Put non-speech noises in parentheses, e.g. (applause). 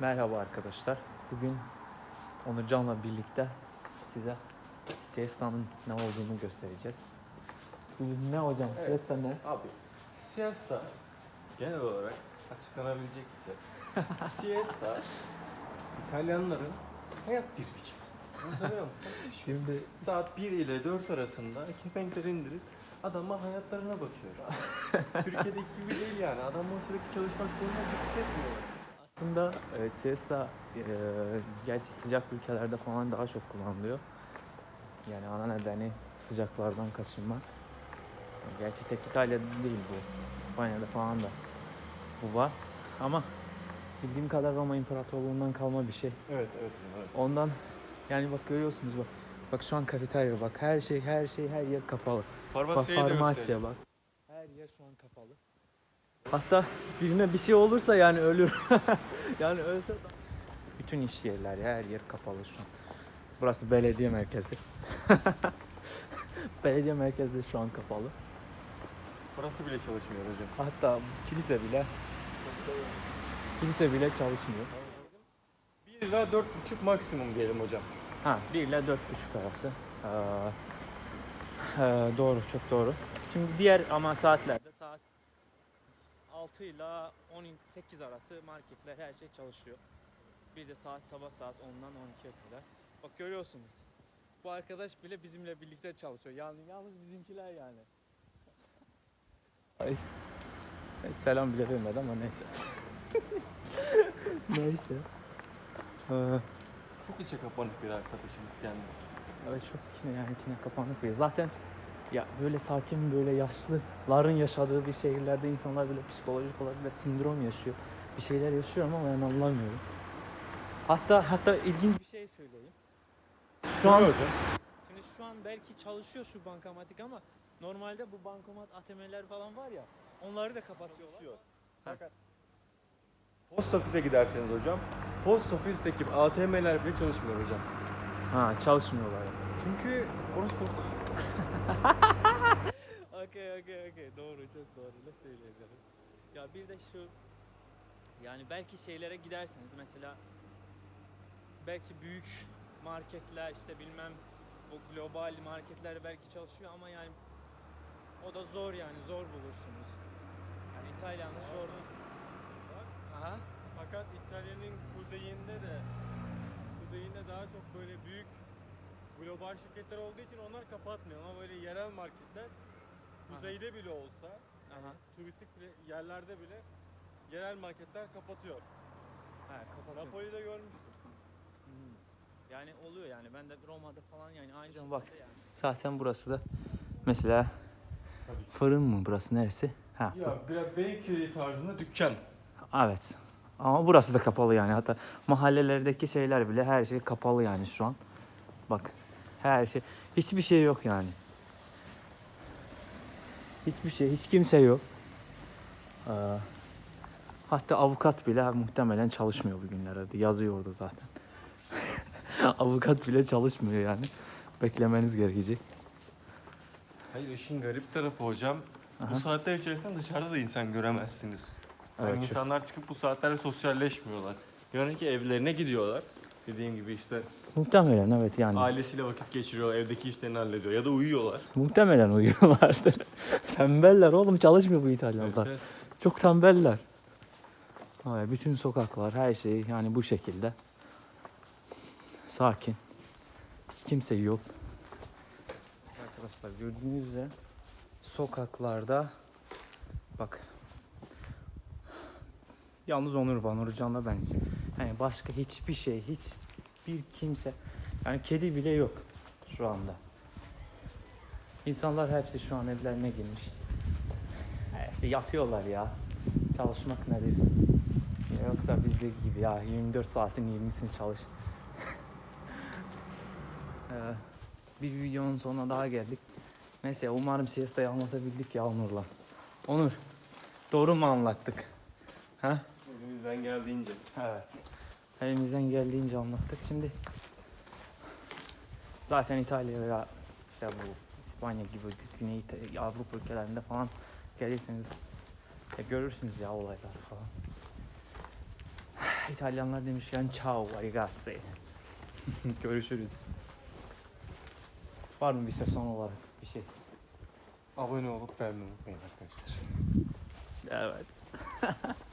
Merhaba arkadaşlar. Bugün Onurcan'la birlikte size siesta'nın ne olduğunu göstereceğiz. Ne hocam? Evet. Siesta ne? Abi siesta genel olarak açıklanabilecek ise (laughs) siesta İtalyanların hayat bir biçimi. Anlatabiliyor muyum? Şimdi Saat 1 ile 4 arasında kepenkleri indirip adama hayatlarına bakıyor. (laughs) Türkiye'deki gibi değil yani. Adamlar sürekli çalışmak zorunda hissetmiyor. Aslında e, siesta e, gerçi sıcak ülkelerde falan daha çok kullanılıyor. Yani ana nedeni sıcaklardan kaçınma. Gerçi tek İtalya'da değil bu. İspanya'da falan da bu var. Ama bildiğim kadar Roma İmparatorluğundan kalma bir şey. Evet, evet. evet. Ondan yani bak görüyorsunuz bak. Bak şu an kafeterya bak. Her şey her şey her yer kapalı. Bak Farmasiye farmasya gösteriyor. bak. Her yer şu an kapalı. Hatta birine bir şey olursa yani ölür. (laughs) yani ölse de- bütün iş yerleri her yer kapalı şu an. Burası belediye merkezi. (laughs) belediye merkezi şu an kapalı. Burası bile çalışmıyor hocam. Hatta kilise bile kilise bile çalışmıyor. 1 ila 4,5 maksimum diyelim hocam. Ha 1 ile 4,5 arası. Ee, e, doğru çok doğru. Şimdi diğer ama saatlerde saat 6 ile 18 arası marketler her şey çalışıyor. Bir de saat sabah saat 10'dan 12'ye kadar. Bak görüyorsunuz. Bu arkadaş bile bizimle birlikte çalışıyor. Yani yalnız bizimkiler yani. Ay. Ay, Selam bile vermedi ama neyse. (laughs) neyse. Ee, Çok içe kapanık bir arkadaşımız kendisi. Evet çok içine yani içine kapanık bir. Zaten ya böyle sakin böyle yaşlıların yaşadığı bir şehirlerde insanlar böyle psikolojik olarak bile sindrom yaşıyor. Bir şeyler yaşıyor ama ben anlamıyorum. Hatta hatta ilginç bir şey söyleyeyim. Şu an şimdi şu an belki çalışıyor şu bankamatik ama normalde bu bankomat ATM'ler falan var ya onları da kapatıyorlar. Fakat post ofise giderseniz hocam, post ofisteki ATM'ler bile çalışmıyor hocam. Ha çalışmıyorlar. Çünkü orospu (laughs) Okey okey okey doğru çok doğru ne söyleyebilirim. Ya bir de şu yani belki şeylere giderseniz mesela belki büyük marketler işte bilmem bu global marketler belki çalışıyor ama yani o da zor yani zor bulursunuz. Yani İtalya'nın sorunu. Aha. Fakat İtalya'nın kuzeyinde de kuzeyinde daha çok böyle büyük global şirketler olduğu için onlar kapatmıyor ama böyle yerel marketler kuzeyde bile olsa Aha. turistik bile, yerlerde bile yerel marketler kapatıyor. Ha, kapatıyor. Napoli'de görmüştüm. Hmm. Yani oluyor yani ben de Roma'da falan yani aynı şey. Bak zaten burası da mesela Tabii. fırın mı burası neresi? Ha. Ya biraz bakery tarzında dükkan. Evet. Ama burası da kapalı yani. Hatta mahallelerdeki şeyler bile her şey kapalı yani şu an. Bak. Her şey. Hiçbir şey yok yani. Hiçbir şey, hiç kimse yok. Ee, hatta avukat bile muhtemelen çalışmıyor bugünlerde. Yazıyor orada zaten. (laughs) avukat bile çalışmıyor yani. Beklemeniz gerekecek. Hayır işin garip tarafı hocam. Aha. Bu saatler içerisinde dışarıda da insan göremezsiniz. Yani Evet, çok- insanlar çıkıp bu saatlerde sosyalleşmiyorlar. Yani ki evlerine gidiyorlar. Dediğim gibi işte Muhtemelen evet yani. ailesiyle vakit geçiriyor, evdeki işlerini hallediyor ya da uyuyorlar. Muhtemelen uyuyorlardır. (laughs) Tembeller oğlum çalışmıyor bu İtalyanlar. Evet, Çok tembeller. Ay, bütün sokaklar, her şey yani bu şekilde. Sakin. Hiç kimse yok. Arkadaşlar gördüğünüz üzere sokaklarda bak yalnız Onur var, Onurcan'la beniz. Yani başka hiçbir şey, hiç bir kimse yani kedi bile yok şu anda. İnsanlar hepsi şu an evlerine girmiş. İşte yatıyorlar ya. Çalışmak nedir? Yoksa bizde gibi ya 24 saatin 20'sini çalış. (laughs) Ee, bir videonun sonuna daha geldik. Neyse umarım siesta'yı anlatabildik ya Onur'la. Onur, doğru mu anlattık? Ha? Elimizden geldiğince. Evet. Elimizden geldiğince anlattık. Şimdi zaten İtalya veya işte bu İspanya gibi Güney İta- Avrupa ülkelerinde falan gelirseniz ya görürsünüz ya olaylar falan. İtalyanlar demişken ciao ragazzi. (laughs) Görüşürüz. Var mı bir söz son olarak bir şey? Abone olup beğenmeyi unutmayın arkadaşlar. Evet. (laughs)